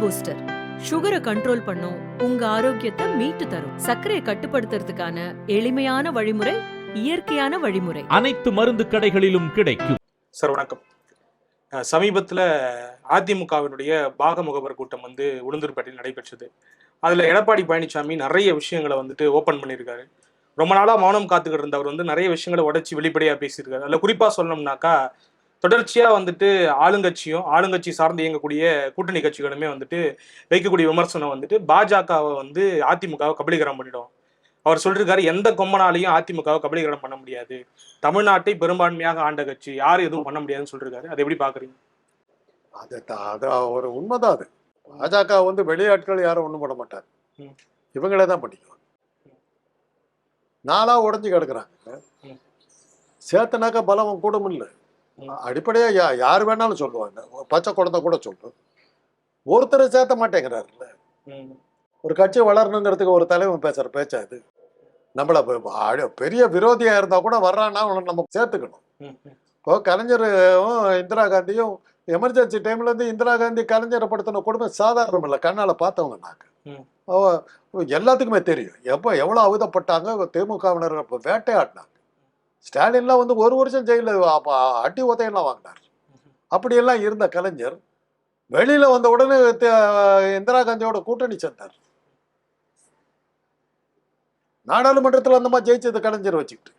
Booster சுகரை control பண்ணும் உங்க ஆரோக்கியத்தை மீட்டு தரும். சர்க்கரையை கட்டுப்படுத்துறதுக்கான எளிமையான வழிமுறை இயற்கையான வழிமுறை. அனைத்து மருந்து கடைகளிலும் கிடைக்கும். சார் வணக்கம். சமீபத்துல அதிமுகவினுடைய பாக முகவர் கூட்டம் வந்து உளுந்தூர்பேட்டையில் நடைபெற்றது. அதுல எடப்பாடி பழனிசாமி நிறைய விஷயங்களை வந்துட்டு ஓபன் பண்ணியிருக்காரு. ரொம்ப நாளா மௌனம் காத்துக்கிட்டு இருந்தவர் வந்து நிறைய விஷயங்களை உடைச்சி வெளிப்படையா பேசியிருக்காரு. அதுல குறிப்பா சொல்லணும்னாக்கா தொடர்ச்சியா வந்துட்டு ஆளுங்கட்சியும் ஆளுங்கட்சி சார்ந்து இயங்கக்கூடிய கூட்டணி கட்சிகளுமே வந்துட்டு வைக்கக்கூடிய விமர்சனம் வந்துட்டு பாஜகவை வந்து அதிமுகவை கபலீகரம் பண்ணிடும். அவர் சொல்லிருக்காரு எந்த கொம்பனாலையும் அதிமுகவை கபலீகரம் பண்ண முடியாது. தமிழ்நாட்டை பெரும்பான்மையாக ஆண்ட கட்சி யாரும் எதுவும் பண்ண முடியாதுன்னு சொல்லிருக்காரு. அதை எப்படி பாக்குறீங்க அது அது ஒரு உண்மைதான் அது. பாஜக வந்து வெளியாட்கள் யாரும் ஒண்ணும் பண்ண மாட்டாங்க. ம். இவங்களே தான் பண்ணிக்குவாங்க. நாளா உடைஞ்சு கிடக்குறாங்க. சேர்த்தனாக்கா பலம் கூடும் இல்லை. ம். அடிப்படையா யா யார் வேணாலும் சொல்லுவாங்க பச்சை குழந்தை கூட சொல்லும் ஒருத்தரை சேர்த்த மாட்டேங்கிறாருல்ல. ஒரு கட்சி வளரணுங்கிறதுக்கு ஒரு தலைவன் பேசுற பேச்சா இது? நம்மள பெரிய விரோதியா இருந்தா கூட வர்றான்னா அவனை நம்ம சேர்த்துக்கணும். இப்போ கலைஞரும் இந்திரா காந்தியும் எமர்ஜென்சி டைம்ல இருந்து இந்திரா காந்தி கலைஞரை படுத்தின கொடுமை சாதாரணம் இல்லை. கண்ணால பார்த்தவங்க நாங்க. ம். அவ எல்லாத்துக்குமே தெரியும். எப்போ எவ்வளோ அவதப்பட்டாங்க திமுகவினர் வேட்டையாடினாங்க. ஸ்டாலின்லாம் வந்து ஒரு வருஷம் ஜெயிலில் அடி உதையெல்லாம் வாங்கினார் அப்படியெல்லாம் இருந்த கலைஞர் வெளியில வந்த உடனே இந்திரா காந்தியோட கூட்டணி சேர்ந்தார் நாடாளுமன்றத்தில் அந்த மாதிரி ஜெயிச்சது கலைஞர் வச்சுக்கிட்டு.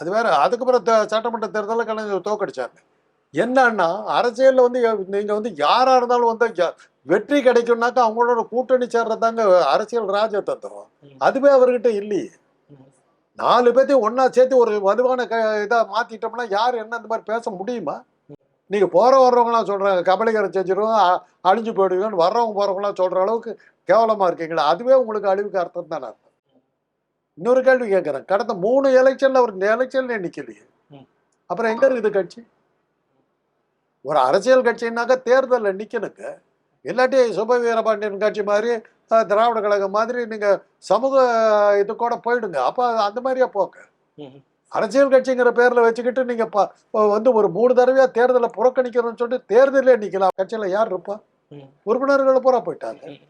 அது வேற அதுக்கப்புறம் சட்டமன்ற தேர்தலில் கலைஞர் தோக்கடிச்சாங்க என்னன்னா அரசியல்ல வந்து எ- நீங்க வந்து யாரா இருந்தாலும் வந்து வெற்றி கிடைக்கும்னாக்கா அவங்களோட கூட்டணி சேர்றதாங்க அரசியல் ராஜதந்திரம் ம். அதுவே அவர்கிட்ட இல்லையே. நாலு பேர்த்தையும் ஒண்ணா சேர்த்து ஒரு வலுவான க இதா மாத்திட்டோம்னா யார் என்ன இந்த மாதிரி பேச முடியுமா? நீங்க போற வர்றவங்களாம் சொல்றாங்க கபலிகரை செஞ்சிருவோம் அழிஞ்சு போயிடுவீங்கன்னு வர்றவங்க போறவங்களாம் சொல்ற அளவுக்கு கேவலமா இருக்கீங்களா அதுவே உங்களுக்கு அழிவுக்கு அர்த்தம் தானே அர்த்தம். இன்னொரு கேள்வி கேட்கறேன். கடந்த மூணு எலெக்ஷன்ல ஒரு எலெக்ஷன்ல நிக்கலையே ம். அப்புறம் எங்க இருக்குது கட்சி? ஒரு அரசியல் கட்சின்னாக்கா தேர்தலில் நிக்கணுங்க. இல்லாட்டி சுப வீரபாண்டியன் கட்சி மாதிரி திராவிட கழகம் மாதிரி நீங்க சமூக இது கூட போயிடுங்க. அப்ப அந்த மாதிரியே போக்க. அரசியல் கட்சிங்கிற பேர்ல வச்சுக்கிட்டு நீங்க ப- ப- வந்து ஒரு மூணு தடவையா தேர்தலை புறக்கணிக்கிறோம்னு சொல்லிட்டு தேர்தலே நிக்கலாம். கட்சியில யார் இருப்பா. உறுப்பினர்கள் பூரா போயிட்டாங்க.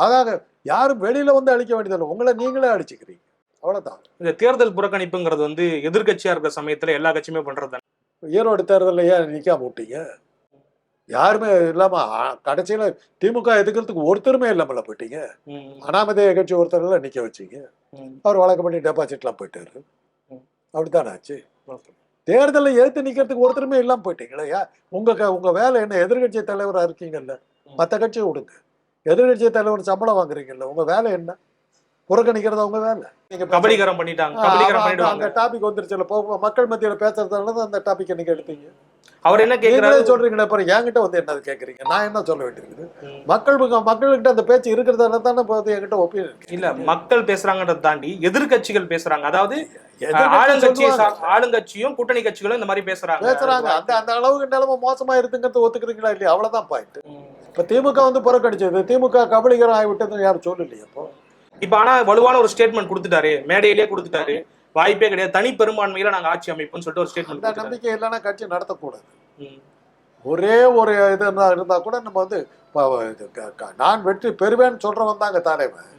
அதாக யாரும் வெளியில வந்து அழிக்க வேண்டியதில்லை. உங்களை நீங்களே அடிச்சுக்கிறீங்க அவ்வளவுதான். இந்த தேர்தல் புறக்கணிப்புங்கிறது வந்து எதிர்க்கட்சியா இருக்கிற சமயத்துல எல்லா கட்சியுமே பண்றது ஈரோடு தேர்தலில் ஏன் நிக்காம விட்டீங்க? யாருமே இல்லாம கடைசியில திமுக எதுக்கிறதுக்கு ஒருத்தருமே இல்லாமல போயிட்டீங்க. அனாமதேய கட்சி ஒருத்தர் நிக்க வச்சீங்க. அவர் வழக்கம் பண்ணி டெபாசிட்லாம் போயிட்டாரு. அப்படித்தானே ஆச்சு? தேர்தலில் எடுத்து நிக்கிறதுக்கு ஒருத்தருமே இல்லாம போயிட்டீங்களா யா உங்க க- உங்க வேலை என்ன? எதிர்கட்சி தலைவரா இருக்கீங்கல்ல. மற்ற கட்சியை விடுங்க. எதிர்கட்சி தலைவர் சம்பளம் வாங்குறீங்கல்ல. உங்க வேலை என்ன? புறக்கணிக்கிறது உங்க வேலை? நீங்க கபலீகரம் பண்ணிட்டாங்க. அந்த- பண்ணிடுவாங்க. அந்த டாபிக் வந்துருச்சுல இப்போ மக்கள் மத்தியில பேசுறதுனால தான் அந்த டாபிக் இன்னைக்கு எடுத்தீங்க. அவர் என்ன கேக்குறாரு? சொல்றீங்களே அப்புறம் என்கிட்ட வந்து என்னது கேக்குறீங்க? நான் என்ன சொல்ல வேண்டியிருக்குது. மக்கள் மக்கள்கிட்ட அந்த பேச்சு இருக்கிறதால தானே வந்து என்கிட்ட ஒப்பீனியன் இல்ல மக்கள் பேசுறாங்கன்றத தாண்டி எதிர்க்கட்சிகள் பேசுறாங்க. அதாவது ஆளுங்கட்சி. ஆளுங்கட்சியும் கூட்டணி கட்சிகளும் இந்த மாதிரி பேசுறாங்க. பேசுறாங்க. அந்த அந்த அளவுக்கு நிலைமை மோசமா இருக்குங்கிறது ஒத்துக்கிறீங்களா இல்லையா? அவ்வளவுதான் பாயிண்ட். இப்ப திமுக வந்து புறக்கணிச்சது. திமுக கபலீகரம் ஆகிவிட்டதுன்னு யாரும் சொல்லலையே இப்போ இப்ப ஆனா வலுவான ஒரு ஸ்டேட்மெண்ட் கொடுத்துட்டாரு. மேடையிலேயே கொடுத்துட்டாரு. வாய்ப்பே கிடையாது. தனி பெரும்பான்மையில நாங்க ஆட்சி அமைப்போம்னு சொல்லிட்டு ஒரு ஸ்டேட்மெண்ட் நம்பிக்கை இல்லைன்னா கட்சி நடத்தக்கூடாது. ஒரே ஒரு இது இருந்தா கூட நம்ம வந்து நான் வெற்றி பெறுவேன்னு சொல்றவன் தாங்க தலைவன்.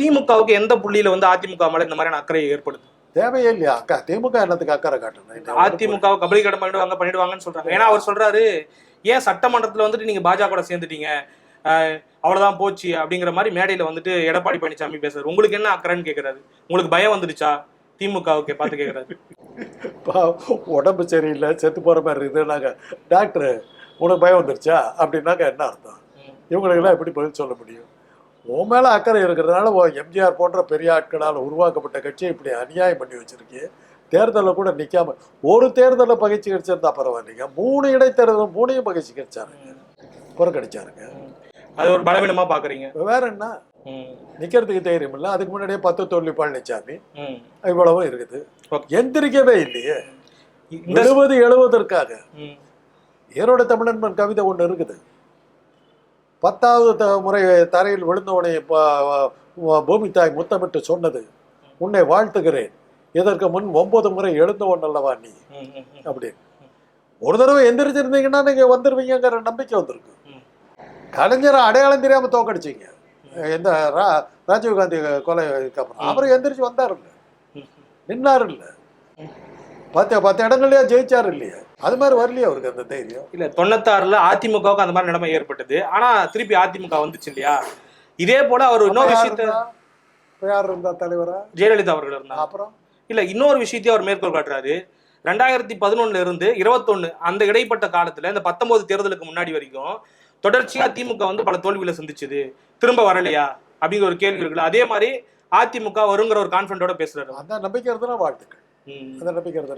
திமுகவுக்கு எந்த புள்ளியில வந்து அதிமுக மேல இந்த மாதிரியான அக்கறை ஏற்படுது? தேவையே இல்லையா? அக்கா திமுக என்னத்துக்கு அக்கறை காட்டணும் இந்த அதிமுகவை கபலீகரம் பண்ணிடுவாங்க பண்ணிடுவாங்கன்னு சொல்றாங்க. ஏன்னா அவர் சொல்றாரு ஏன் சட்டமன்றத்துல வந்துட்டு நீங்க பாஜக கூட சேர்ந்துட்டீங்க? அவ்வளோதான் போச்சு அப்படிங்கிற மாதிரி மேடையில் வந்துட்டு எடப்பாடி பழனிசாமி பேசுறாரு. உங்களுக்கு என்ன அக்கறைன்னு கேட்கறாரு உங்களுக்கு பயம் வந்துடுச்சா திமுகவுக்கு பார்த்து கேட்கறாரு உடம்பு சரியில்லை செத்து போகிற மாதிரி இருக்குதுன்னாக்க டாக்டர் உனக்கு பயம் வந்துருச்சா? அப்படின்னாக்க என்ன அர்த்தம்? இவங்களுக்கெல்லாம் எப்படி பதில் சொல்ல முடியும்? உன் மேலே அக்கறை இருக்கிறதுனால எம்ஜிஆர் போன்ற பெரிய ஆட்களால் உருவாக்கப்பட்ட கட்சியை இப்படி அநியாயம் பண்ணி வச்சிருக்கீங்க தேர்தலில் கூட நிற்காம ஒரு தேர்தலில் பகிர்ச்சி கிடைச்சிருந்தா பரவாயில்லைங்க. மூணு இடைத்தேர்தலும் மூணையும் பகிர்ச்சி கிடைச்சாருங்க புறக்கடிச்சாருங்க அது ஒரு பலவீனமா பாக்குறீங்க. வேற என்ன? நிக்கிறதுக்கு தைரியம் இல்லை அதுக்கு முன்னாடியே பத்து தொழில் பழனிசாமி. இவ்வளவும் இருக்குது. எந்திரிக்கவே இல்லையே. எழுபது எழுபதற்காக ஈரோடு தமிழன்பன் கவிதை ஒன்று இருக்குது. பத்தாவது முறை தரையில் விழுந்தவனை பூமி தாய் முத்தமிட்டு சொன்னது. உன்னை வாழ்த்துகிறேன். இதற்கு முன் ஒன்பது முறை எழுந்தவன் அல்லவா நீ. அப்படின்னு. ஒரு தடவை எந்திரிச்சிருந்தீங்கன்னா நீங்க வந்துருவீங்கங்கிற நம்பிக்கை வந்திருக்கு. கலைஞரை அடையாளம் தெரியாம தோக்கடிச்சீங்க. எந்த ரா- ராஜீவ்காந்தி கொலைக்கு அப்புறம் அவர் எந்திரிச்சு வந்தாருல்ல நின்னாரு இல்ல. பத்து பத்து இடங்கள்லயே ஜெயிச்சாரு இல்லையா? அது மாதிரி வரலையே அவருக்கு அந்த தைரியம்? இல்ல தொண்ணூத்தாறுல அதிமுகவுக்கு அந்த மாதிரி நிலைமை ஏற்பட்டது. ஆனா திருப்பி அதிமுக வந்துச்சு இல்லையா? இதே போல அவர் இன்னொரு விஷயத்த யார் இருந்தா தலைவரா? ஜெயலலிதா அவர்கள் இருந்தாங்க அப்புறம்? இல்ல இன்னொரு விஷயத்தையும் அவர் மேற்கோள் காட்டுறாரு. ரெண்டாயிரத்தி பதினொன்னுல இருந்து இருபத்தொன்னு அந்த இடைப்பட்ட காலத்துல இந்த பத்தொன்பது தேர்தலுக்கு முன்னாடி வரைக்கும் தொடர்ச்சியா திமுக வந்து பல தோல்விகளை சந்திச்சது. திரும்ப வரலையா? அப்படிங்கிற ஒரு கேள்வி இருக்குல்ல. அதே மாதிரி அதிமுக வருங்கிற ஒரு கான்பிடண்டோட பேசுறாரு. அந்த நம்பிக்கை இருந்தா வாழ்த்துக்கள்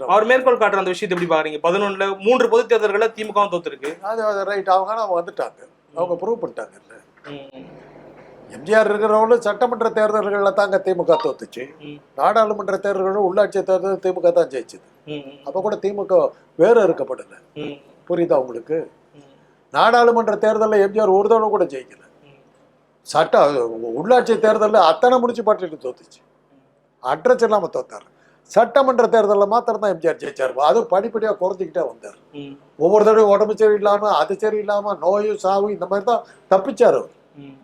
அவர் மேற்கோள் காட்டுற அந்த விஷயத்தை எப்படி பாக்குறீங்க? பதினொன்னுல மூன்று பொது தேர்தல்களை திமுகவும் தோத்துருக்கு. அது ரைட் அவங்க அவங்க வந்துட்டாங்க. அவங்க ப்ரூவ் பண்ணிட்டாங்கல்ல ம். எம்ஜிஆர் இருக்கிறவங்களும் சட்டமன்ற தேர்தல்களில் தாங்க திமுக தோத்துச்சு. நாடாளுமன்ற தேர்தல்களும் உள்ளாட்சி தேர்தல் திமுக தான் ஜெயிச்சது. அப்போ கூட திமுக வேற இருக்கப்படல. புரியுதா உங்களுக்கு. நாடாளுமன்ற தேர்தலில் எம்ஜிஆர் ஒரு தடவை கூட ஜெயிக்கல. சட்ட உள்ளாட்சி தேர்தலில் அத்தனை முடிச்சு முனிசிபாலிட்டி தோத்துச்சு. அட்ரஸ் இல்லாமல் தோத்தார். சட்டமன்ற தேர்தலில் மாத்திரம் தான் எம்ஜிஆர் ஜெயிச்சார். அதுவும் படிப்படியாக குறைஞ்சிக்கிட்டே வந்தார். ஒவ்வொரு தடவையும் உடம்பு சரியில்லாமல் அது சரி இல்லாமல் நோயும் சாவும் இந்த மாதிரி தான் தப்பிச்சார் அவர். ம்.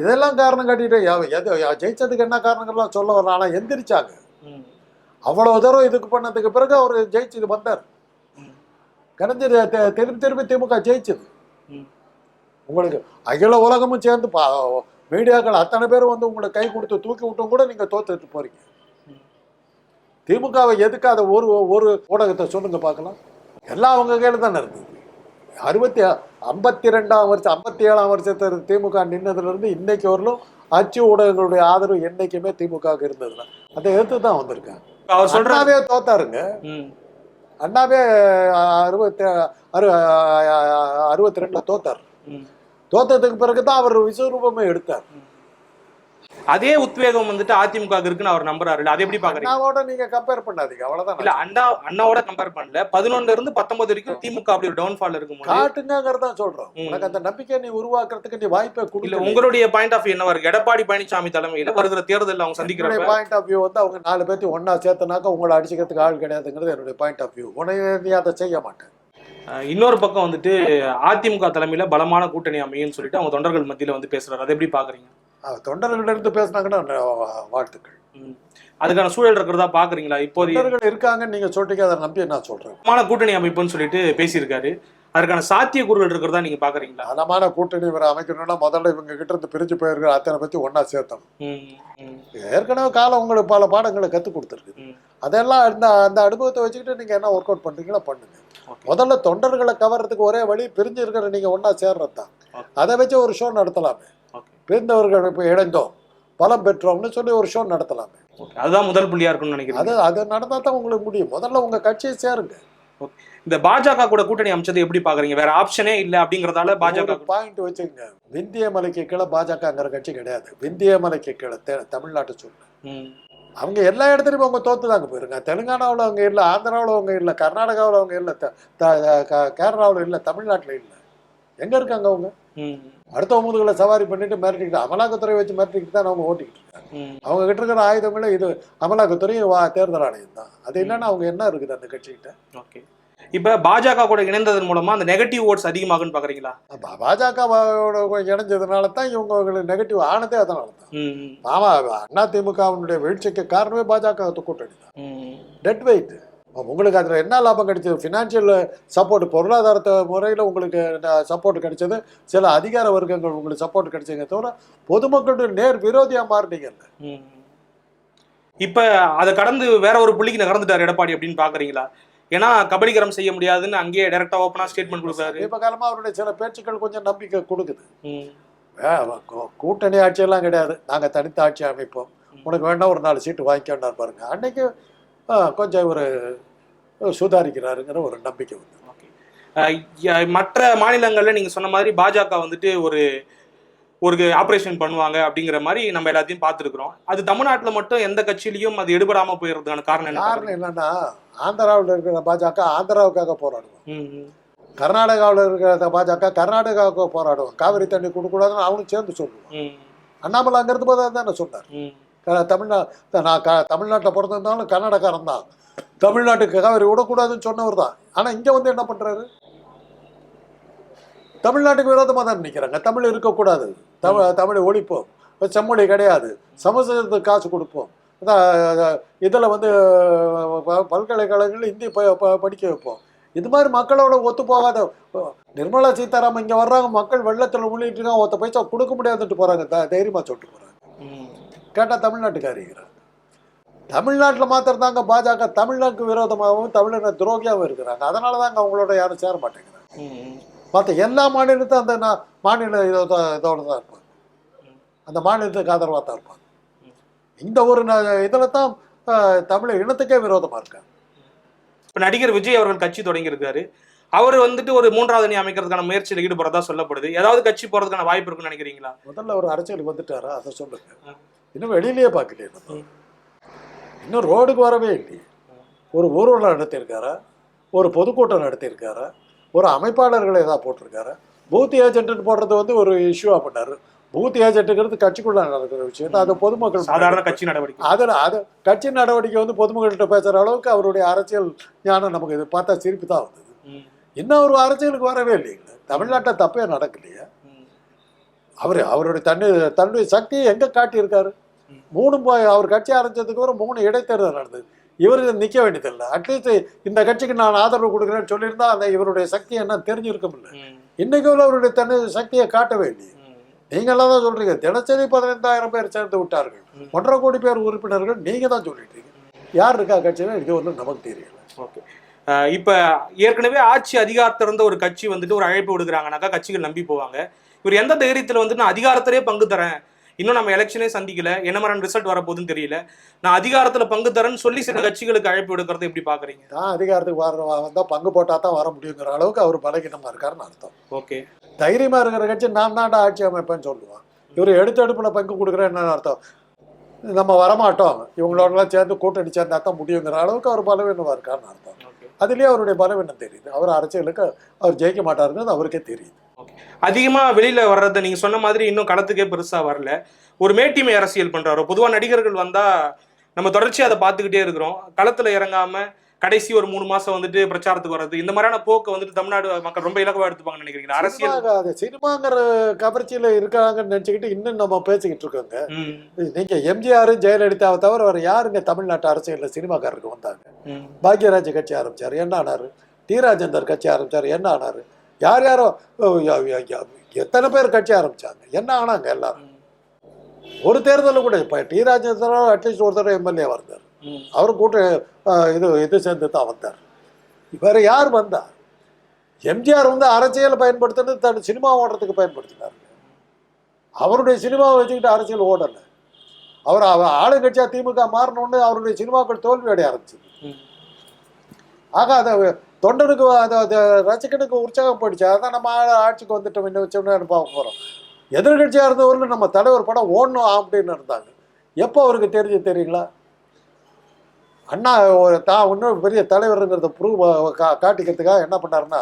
இதெல்லாம் காரணம் காட்டிட்டு ஜெயிச்சதுக்கு என்ன காரணங்கள்லாம் சொல்ல வரலாம் ஆனால் எந்திரிச்சாங்க. அவ்வளோ அவ்வளவு தூரம் இதுக்கு பண்ணதுக்கு பிறகு அவர் ஜெயிச்சு வந்தார். கலைஞர் திருப்பி திருப்பி திமுக ஜெயிச்சது. உங்களுக்கு அகில உலகமும் சேர்ந்து பா மீடியாக்கள் அத்தனை பேரும் வந்து உங்களை கை கொடுத்து தூக்கி விட்டும் கூட நீங்க தோத்துட்டு போறீங்க. திமுகவை எதுக்காத ஒரு ஒரு ஊடகத்தை சொல்லுங்க பார்க்கலாம் எல்லாம் அவங்க கையில தானே இருந்தது அறுபத்தி ஐம்பத்தி ரெண்டாம் வருஷம் ஐம்பத்தி ஏழாம் வருஷத்துல திமுக நின்னதுல இருந்து இன்னைக்கு வரலும் அச்சு ஊடகங்களுடைய ஆதரவு என்னைக்குமே திமுகவுக்கு இருந்ததுல அதை எதிர்த்து தான் வந்திருக்காங்க அவர் சொல்ற அண்ணாவே தோத்தாருங்க. அண்ணாவே அறுபத்தி அறு அறுபத்தி ரெண்டுல தோத்தார். தோத்ததுக்கு பிறகு தான் அவர் விஸ்வரூபமே எடுத்தார். அதே உத்வேகம் வந்துட்டு அதிமுக இருக்குன்னு அவர் நம்புறாரு. இல்ல அதை எப்படி பாக்குறீங்க? அண்ணாவோட நீங்க கம்பேர் பண்ணாதீங்க. அவ்வளவுதான் இல்ல அண்ணா அண்ணாவோட கம்பேர் பண்ணல. பதினொன்னுல இருந்து பத்தொன்பது வரைக்கும் திமுக அப்படி ஒரு டவுன்ஃபால் இருக்கும்போது காட்டுங்கிறதா சொல்றோம். உனக்கு அந்த நம்பிக்கையை நீ உருவாக்குறதுக்கு நீ வாய்ப்பை கொடுக்கல உங்களுடைய பாயிண்ட் ஆஃப் என்னவா இருக்கு எடப்பாடி பழனிசாமி தலைமையில வருகிற தேர்தல் அவங்க சந்திக்கிறப்ப பாயிண்ட் ஆஃப் வியூ வந்து அவங்க நாலு பேர்த்தையும் ஒண்ணா சேர்த்தனாக்கா உங்களை அடிச்சுக்கிறதுக்கு ஆள் கிடையாதுங்கிறது என்னுடைய பாயிண்ட் ஆஃப் வியூ உனைய நீ அதை செய்ய மாட்டேன். இன்னொரு பக்கம் வந்துட்டு அதிமுக தலைமையில பலமான கூட்டணி அமையும்னு சொல்லிட்டு அவங்க தொண்டர்கள் மத்தியில வந்து பேசுறாரு. அதை எப்படி பாக்குறீங்க? இருந்து பேசினாங்கன்னா வாழ்த்துக்கள். அதுக்கான சூழல் இருக்கிறதா பாக்குறீங்களா? இப்போதைய தொண்டர்கள் இருக்காங்கன்னு நீங்க சொல்றீங்க அதை நம்பி நான் சொல்றேன். பலமான கூட்டணி அமைப்புன்னு சொல்லிட்டு பேசியிருக்காரு. அதுக்கான சாத்தியக்கூறுகள் இருக்கிறதா நீங்க பாக்குறீங்களா? பலமான கூட்டணி இவரை அமைக்கணும்னா முதல்ல இவங்க கிட்ட இருந்து பிரிஞ்சு போயிருக்கிற அத்தனை பத்தி ஒண்ணா சேர்த்தணும். ஏற்கனவே காலம் உங்களுக்கு பல பாடங்களை கற்றுக் கொடுத்துருக்கு. அதெல்லாம் அந்த அந்த அனுபவத்தை வச்சுக்கிட்டு நீங்க என்ன ஒர்க் அவுட் பண்றீங்களோ பண்ணுங்க. முதல்ல தொண்டர்களை கவர்றதுக்கு ஒரே வழி பிரிஞ்சு இருக்கிற நீங்க ஒண்ணா சேர்றது தான். அதை வச்சு ஒரு ஷோ நடத்தலாமே. இப்போ இணைந்தோம். பலம் பெற்றோம்னு சொல்லி ஒரு ஷோ நடத்தலாமே. அதுதான் முதல் புள்ளியா இருக்கும்னு நினைக்கிறேன் அது அது நடந்தா தான் உங்களுக்கு முடியும். முதல்ல உங்க கட்சியை சேருங்க. இந்த பாஜக கூட கூட்டணி அமைச்சது எப்படி பாக்குறீங்க? வேற ஆப்ஷனே இல்ல அப்படிங்கறதால பாஜக பாயிண்ட் வச்சுக்கங்க. விந்திய மலைக்கு கீழே பாஜகங்கிற கட்சி கிடையாது. விந்திய மலைக்கு கீழே தமிழ்நாட்டு ம், அவங்க எல்லா இடத்துலையும் அவங்க தோத்து தாங்க போயிருங்க. தெலுங்கானாவில் அவங்க இல்லை ஆந்திராவில் அவங்க இல்லை கர்நாடகாவில் அவங்க இல்லை கேரளாவில் இல்லை தமிழ்நாட்டில் இல்லை. எங்கே இருக்காங்க அவங்க? அடுத்த முதுகுல சவாரி பண்ணிட்டு மிரட்டிக்கிட்டு அமலாக்கத்துறை வச்சு மிரட்டிக்கிட்டு தான் அவங்க ஓட்டிக்கிட்டு இருக்காங்க. அவங்க கிட்ட இருக்கிற ஆயுதங்களே இது அமலாக்கத்துறையும் வா தேர்தல் ஆணையம் தான் அது இல்லைன்னா அவங்க என்ன இருக்குது அந்த கட்சிகிட்ட? ஓகே. இப்ப பாஜக கூட இணைந்ததன் மூலமா அந்த நெகட்டிவ் ஓட்ஸ் அதிகமாகுன்னு பாக்குறீங்களா? பாஜகவோட இணைஞ்சதுனால தான் இவங்க நெகட்டிவ் ஆனதே அதனால தான். ஆமா அண்ணா திமுகவினுடைய வீழ்ச்சிக்கு காரணமே பாஜக கூட்டணி தான். டெட் வெயிட் உங்களுக்கு அதில் என்ன லாபம் கிடைச்சது? ஃபினான்ஷியல் சப்போர்ட் பொருளாதாரத்தை முறையில் உங்களுக்கு சப்போர்ட் கிடைச்சது? சில அதிகார வர்க்கங்கள் உங்களுக்கு சப்போர்ட் கிடைச்சதுங்க தவிர பொதுமக்களுடைய நேர் விரோதியாக மாறினீங்கல்ல. இப்ப அதை கடந்து வேற ஒரு புள்ளிக்கு நகர்ந்துட்டார் எடப்பாடி அப்படின்னு பாக்குறீங்களா? ஏன்னா கபடிகரம் செய்ய முடியாதுன்னு அங்கேயே டைரக்டா ஓப்பனா ஸ்டேட்மெண்ட் கொடுக்குறாரு. சமீப காலமாக அவருடைய சில பேச்சுக்கள் கொஞ்சம் நம்பிக்கை கொடுக்குது. கூட்டணி ஆட்சியெல்லாம் கிடையாது. நாங்கள் தனித்த ஆட்சி அமைப்போம். உனக்கு வேண்டாம் ஒரு நாலு சீட்டு வாங்கிக்கோண்டார் பாருங்க. அன்னைக்கு கொஞ்சம் இவர் சுதாரிக்கிறாருங்கிற ஒரு நம்பிக்கை வந்து மற்ற மாநிலங்கள்ல நீங்க சொன்ன மாதிரி பாஜக வந்துட்டு ஒரு ஒரு ஆபரேஷன் பண்ணுவாங்க அப்படிங்கிற மாதிரி நம்ம எல்லாத்தையும் பார்த்துருக்குறோம். அது தமிழ்நாட்டுல மட்டும் எந்த கட்சியிலையும் அது எடுபடாம போயிருறதுக்கான காரணம் என்ன காரணம் என்னன்னா ஆந்திராவில் இருக்கிற பாஜக ஆந்திராவுக்காக போராடுவோம். கர்நாடகாவில் இருக்கிற பாஜக கர்நாடகாவுக்கு போராடுவோம் காவிரி தண்ணி கொடுக்கூடாதுன்னு அவனும் சேர்ந்து சொல்லுவான். ம், அண்ணாமலை அங்கே இருந்தபோது தானே சொன்னார். தமிழ்நா நான் க தமிழ்நாட்டில் பிறந்திருந்தாலும் கர்நாடகாரன் தான். தமிழ்நாட்டுக்கு காவிரி விடக்கூடாதுன்னு சொன்னவர் தான். ஆனால் இங்கே வந்து என்ன பண்ணுறாரு தமிழ்நாட்டுக்கு விரோதமாக தான் நிற்கிறாங்க தமிழ் இருக்கக்கூடாது. தமிழ் தமிழை ஒழிப்போம். செம்மொழி கிடையாது. சமஸ்கிருதத்துக்கு காசு கொடுப்போம். இதில் வந்து ப- பல்கலைக்கழகங்கள் ஹிந்தி படிக்க வைப்போம். இது மாதிரி மக்களோட ஒத்து போகாத நிர்மலா சீதாராமன் இங்கே வர்றாங்க. மக்கள் வெள்ளத்தில் முள்ளிட்டு இருக்காங்க. ஒத்த பைசா கொடுக்க முடியாதுன்ட்டு போகிறாங்க தைரியமாக சொல்லிட்டு போகிறாங்க. கேட்டால் தமிழ்நாட்டுக்காரிங்கிறாங்க தமிழ்நாட்டில் மாத்திரம் தாங்க பாஜக தமிழ்நாட்டுக்கு விரோதமாகவும் தமிழக துரோகியாகவும் இருக்கிறாங்க. அதனால தாங்க அவங்களோட யாரும் சேர மாட்டேங்கிறாங்க. மற்ற எல்லா மாநிலத்தையும் அந்த மாநில இதோட தான் இருப்பாங்க. அந்த மாநிலத்துக்கு ஆதரவாக தான் இருப்பாங்க. இந்த ஒரு இதில் தான் தமிழ் இனத்துக்கே விரோதமாக இருக்காங்க. இப்ப நடிகர் விஜய் அவர்கள் கட்சி தொடங்கி இருக்காரு அவர் வந்துட்டு ஒரு மூன்றாவது அணி அமைக்கிறதுக்கான முயற்சியில் ஈடுபடுறதா சொல்லப்படுது. ஏதாவது கட்சி போறதுக்கான வாய்ப்பு இருக்குன்னு நினைக்கிறீங்களா? முதல்ல ஒரு அரசியலுக்கு வந்துட்டாரா? அதை சொல்லுங்க. இன்னும் வெளியிலேயே பார்க்கலையே நம்ம. இன்னும் ரோடுக்கு வரவே இல்லையே. ஒரு ஊர்வலம் நடத்தியிருக்காரா? ஒரு பொதுக்கூட்டம் நடத்தியிருக்காரா? ஒரு அமைப்பாளர்களை ஏதாவது போட்டிருக்காரா? பூத் ஏஜென்ட்னு போடுறது வந்து ஒரு இஷ்யூவாக பண்ணாரு. பூத் ஏஜென்ட்டுங்கிறது கட்சிக்குள்ள நடக்கிற விஷயம். அது பொதுமக்கள் சாதாரண கட்சி நடவடிக்கை. அதில் அது கட்சி நடவடிக்கை வந்து பொதுமக்கள்கிட்ட பேசுகிற அளவுக்கு அவருடைய அரசியல் ஞானம் நமக்கு இது பார்த்தா சிரிப்பு தான் வந்தது. இன்னும் ஒரு அரசியலுக்கு வரவே இல்லைங்களே. தமிழ்நாட்டில் தப்பே நடக்கலையே. அவர் அவருடைய தன்னை தன்னுடைய சக்தியை எங்கே காட்டியிருக்காரு. மூணு போய் அவர் கட்சி ஆரம்பிச்சதுக்கு அப்புறம் மூணு இடைத்தேர்தல் நடந்தது. இவர் நிற்க வேண்டியதில்லை. அட்லீஸ்ட் இந்த கட்சிக்கு நான் ஆதரவு கொடுக்குறேன்னு சொல்லியிருந்தா அந்த இவருடைய சக்தி என்ன தெரிஞ்சிருக்கும்ல. இன்னைக்கு உள்ள அவருடைய தன்னை சக்தியை காட்டவே இல்லையே. ம். நீங்களாம் தான் சொல்றீங்க. தினசரி பதினைந்தாயிரம் பேர் சேர்ந்து விட்டார்கள். ஒன்றரை கோடி பேர் உறுப்பினர்கள் நீங்க தான் சொல்லிட்டீங்க. யார் இருக்கா கட்சியில? இது ஒன்றும் நமக்கு தெரியல. ஓகே. இப்ப ஏற்கனவே ஆட்சி அதிகாரத்திலிருந்த ஒரு கட்சி வந்துட்டு ஒரு அழைப்பு விடுக்கிறாங்கனாக்கா கட்சிகள் நம்பி போவாங்க. இவர் எந்த தைரியத்துல வந்து நான் அதிகாரத்திலே பங்கு தரேன்? இன்னும் நம்ம எலெக்ஷனே சந்திக்கல. என்ன மாதிரியான ரிசல்ட் வரப்போகுதுன்னு தெரியல. நான் அதிகாரத்துல பங்கு தரேன்னு சொல்லி சில கட்சிகளுக்கு அழைப்பு விடுக்கிறத எப்படி பாக்குறீங்க? நான் அதிகாரத்துக்கு வர வந்தா பங்கு போட்டா தான் வர முடியுங்கிற அளவுக்கு அவர் பலகீனமா இருக்காருன்னு அர்த்தம். ஓகே. தைரியமா இருக்கிற கட்சி நான் தாண்டா ஆட்சி அமைப்பேன்னு சொல்லுவான். இவர் எடுத்த எடுப்புல பங்கு கொடுக்குறேன் என்ன அர்த்தம்? நம்ம வரமாட்டோம். இவங்களோடலாம் சேர்ந்து கூட்டணி சேர்ந்தா தான் முடியுங்கிற அளவுக்கு அவர் பலவீனமா இருக்காருன்னு அர்த்தம். அதுலேயே அவருடைய பலவீனம் தெரியுது? அவர் அரசியலுக்கு அவர் ஜெயிக்க மாட்டாருங்கிறது அவருக்கே தெரியுது. அதிகமாக வெளியில் வர்றத நீங்கள் சொன்ன மாதிரி இன்னும் களத்துக்கே பெருசாக வரல. ஒரு மேட்டிமை அரசியல் பண்ணுறாரோ பொதுவாக நடிகர்கள் வந்தால் நம்ம தொடர்ச்சியாக அதை பார்த்துக்கிட்டே இருக்கிறோம். களத்தில் இறங்காமல் கடைசி ஒரு மூணு மாசம் வந்துட்டு பிரச்சாரத்துக்கு வர்றது இந்த மாதிரியான போக்கு வந்துட்டு தமிழ்நாடு மக்கள் ரொம்ப இலகுவா எடுத்துப்பாங்கன்னு நினைக்கிறீங்க அரசியல் சினிமாங்கிற கவர்ச்சியில இருக்காங்கன்னு நினைச்சுக்கிட்டு இன்னும் நம்ம பேசிக்கிட்டு இருக்கோங்க. நீங்க எம்ஜிஆர் ஜெயலலிதாவை தவிர வேற யாருங்க தமிழ்நாட்டு அரசியல்ல சினிமாக்காரருக்கு வந்தாங்க? பாக்யராஜ் கட்சி ஆரம்பிச்சார் என்ன ஆனாரு? டி ராஜேந்தர் கட்சி ஆரம்பிச்சார் என்ன ஆனாரு? யார் யாரோ எத்தனை பேர் கட்சி ஆரம்பிச்சாங்க? என்ன ஆனாங்க எல்லாரும்? ஒரு தேர்தலில் கூட இப்போ டி ராஜேந்தர் அட்லீஸ்ட் ஒரு தடவை எம்எல்ஏ வந்தார் ம். அவர் கூட்ட இது இது சேர்ந்து தான் வந்தார். வேறு யார் வந்தார் எம்ஜிஆர் வந்து அரசியலை பயன்படுத்தினது தன் சினிமா ஓடுறதுக்கு பயன்படுத்தினார். அவருடைய சினிமாவை வச்சுக்கிட்டு அரசியல் ஓடலை. அவர் அவ- ஆளுங்கட்சியா திமுக மாறினோன்னு அவருடைய சினிமாக்கள் தோல்வி அடைய ஆரம்பிச்சது. ஆக அதை தொண்டனுக்கு அதை ரசிகனுக்கு உற்சாகம் போயிடுச்சு. அதான் நம்ம ஆட்சிக்கு வந்துட்டோம் இன்னும் வச்சோம்னு பார்க்க போகிறோம் எதிர்கட்சியாக இருந்தவர்கள் நம்ம தலைவர் படம் ஓடணும் அப்படின்னு இருந்தாங்க. எப்போ அவருக்கு தெரிஞ்சு தெரியுங்களா? அண்ணா ஒரு தான் இன்னும் பெரிய தலைவருங்கிறத ப்ரூவ் கா காட்டிக்கிறதுக்காக என்ன பண்ணாருன்னா